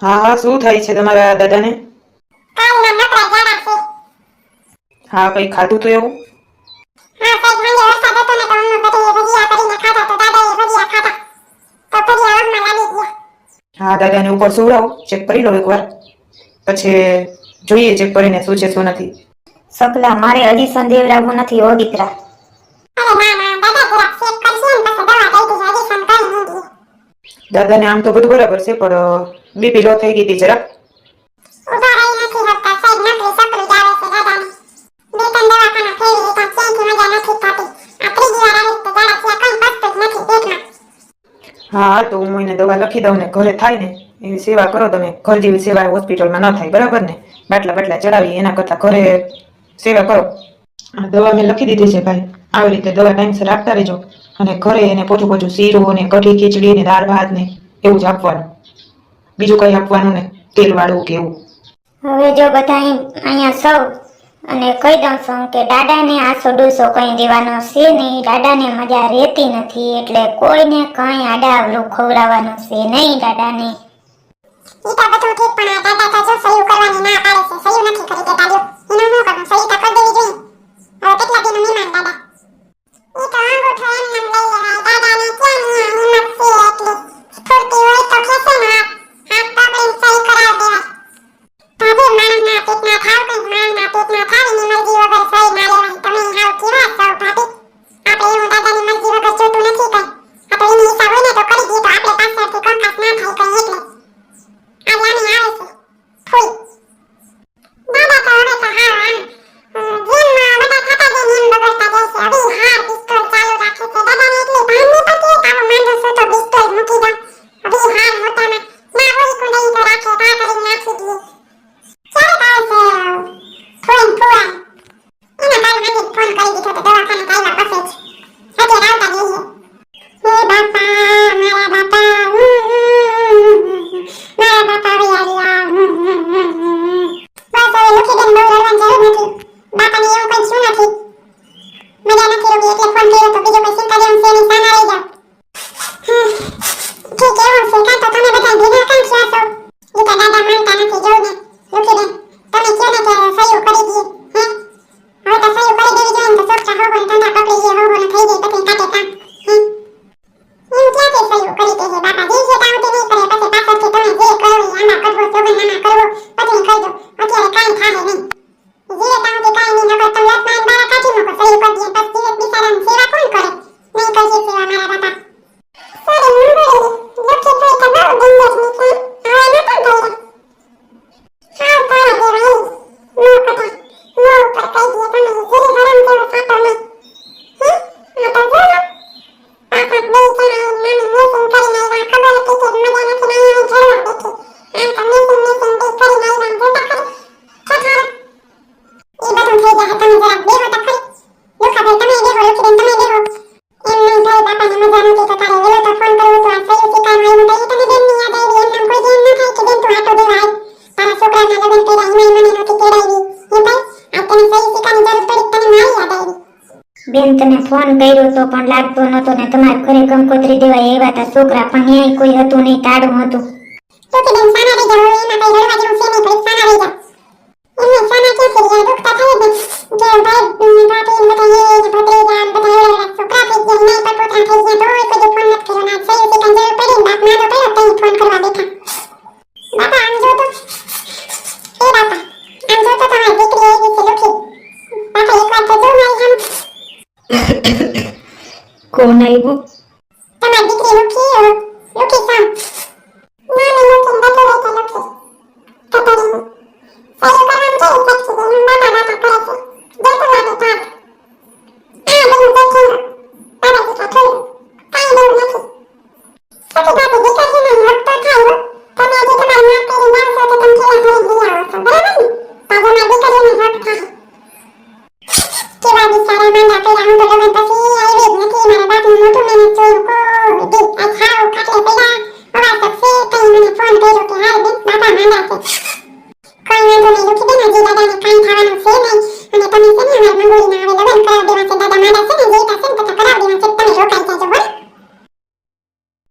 હા હા શું થાય છે તમારા દાદાને? હા કઈ ખાધું તો એવું? હા દાદાને ઉપર સુવડાવો ચેક કરી લો એકવાર. પછી જોઈએ ચેક કરીને શું છે શું નથી. સકલા મારે હજી સંદેવરાવું નથી ઓ દીકરા દાદાને આમ તો બધું બરાબર છે પણ બીપી લો થઈ ગઈ હતી જરાક. ઊભા રહી નથી શકતા સાહેબ નકરી સકરું જ છે દાદાને. બે ત્રણ દવાખાના ફેરવી લીધા ક્યાંયથી મજા નથી થતી. આ ત્રીજી વાર આવીશ તો દાદા ત્યાં કઈ પચતું જ નથી પેટમાં. હા હા તો હું એને દવા લખી દઉં ને ઘરે થાય ને એવી સેવા કરો તમે. ઘર જેવી સેવા હોસ્પિટલમાં ન થાય બરાબર ને? બાટલા બાટલા ચડાવી એના કરતાં ઘરે સેવા કરો. આ દવા મેં લખી દીધી છે ભાઈ. આવી રીતે દવા ટાઈમસર આપતા રહેજો. અને ઘરે એને પોચું પોચું શીરો ને કઢી ખીચડી ને દાળ ભાત ને એવું જ આપવાનું. બીજું કઈ આપવાનું ને તેલ વાળું કે એવું હવે જો બધા અહીંયા સૌ અને કહી દઉં છું કે દાદાને આસો ડૂસો કઈ દેવાનો છે નહીં. દાદાને મજા રહેતી નથી એટલે કોઈને કઈ આડાવલું ખવડાવવાનું છે નહીં દાદાને. ઈ તો બધું ઠીક પણ આ દાદા તો જો સહી કરવાની ના પાડે છે. સહી નથી કરી દેતા જો એનું શું કરું લગ્ન કર્યા એમાં મને નહોતી તેડાવી એ ભાઈ આ તને સહી શિકાની જરૂર પડી તને મારી યાદ આવી બેન તને ફોન કર્યો તો પણ લાગતો નતો ને તમારા ઘરે કંકોત્રી દેવા એવા હતા છોકરા, પણ ન્યાય કોઈ હતું નહીં તાળું હતું. તો કે બેન સાના રહી જાવ એમાં કઈ રડવા જેવું છે નહીં ઘડીક સાના રહી જાવ એમને સાના ક્યાંથી રહ્યા? દુખતા થાય ને. ભાઈ બધા એ ભત્રીજા ને બધા એવડા છોકરા થઈ ગયા નાઈ પર પોતા થઈ ગયા તોય કોઈ ફોન નથી કર્યો ના સહી શિકાન જરૂર પડી ને બાપ માનો પડ્યો તઈ ફોન કરવા બેઠા બાપા આમ જો તો એ બાપા આમ જો તો તમારી દીકરી એવી છે લુખી બાપા એક વાર તો જો મારી આમ કોણ આવ્યું તમારી દીકરી લુખી અ, લુખી સામ અઠાણું ખાટલે પડ્યા અવાજ થશે પછી મને ફોન કર્યો કે હાલ બેન બાબા માંદા છે કોઈ વાંધો નહીં લખી દેના જે દાદાને કાંઈ થવાનું છે નહીં અને તમે છે ને અમારી મંગોળીના